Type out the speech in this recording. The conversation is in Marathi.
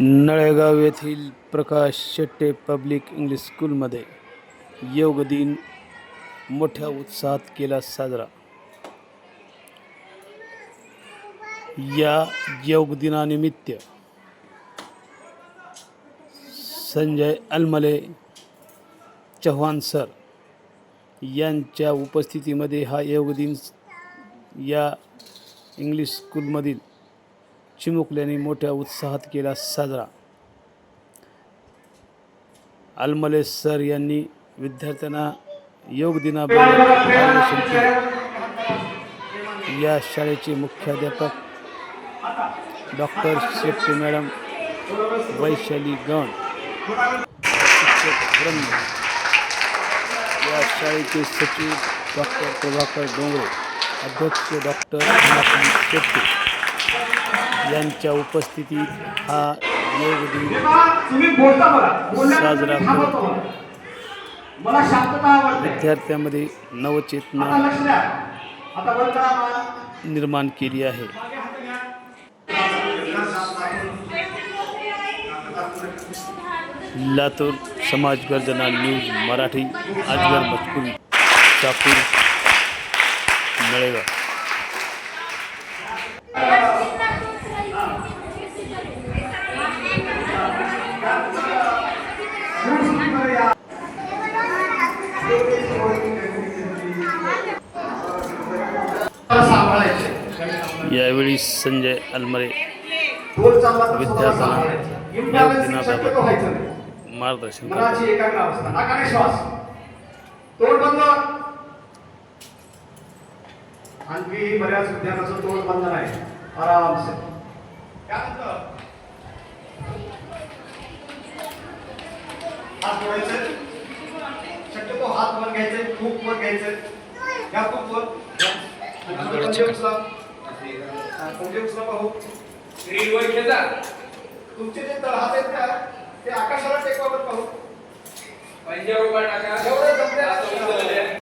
नळेगाव येथील प्रकाश शेट्टे पब्लिक इंग्लिश स्कूलमध्ये योग दिन मोठ्या उत्साहात केला साजरा. या योग दिनानिमित्त संजय अलमले चव्हाण सर यांच्या उपस्थितीमध्ये हा योग दिन या इंग्लिश स्कूलमधील चिमुकल्याने मोठ्या उत्साहात केला साजरा. अलमले सर यांनी विद्यार्थ्यांना योग दिनाबद्दल केले. या शाळेचे मुख्याध्यापक डॉक्टर शेट्टी मॅडम वैशाली गण. या शाळेचे सचिव डॉक्टर प्रभाकर डोंगरे अध्यक्ष डॉक्टर शेट्टी यांच्या उपस्थितीत हा योग दिन साजरा करतो मला शांतता विद्यार्थ्यांमध्ये नवचेतना निर्माण केली आहे. लातूर समाज गर्जना न्यूज मराठी अजगर मजकूर चाकूर नळेगाव. सांभाळायचे यावेळी संजय अलमरे विद्यार्थ्यांना मार्गदर्शन मनाची एकाग्र अवस्था नाकाने श्वास. तोंड बंद. आणखी बऱ्याच विद्यार्थ्यांचं तोंड बंद नाही. आरामसे. त्यानंतर हात जोडायचे. शक्यतो हात वर घ्यायचे खूप वर घ्यायचे. या खूप वर. आणि पंजे उचला हा, पंजे उचला पाहू? तुमचे जे तळहात आहेत का ते आकाशाला పని చేయబడ్డాక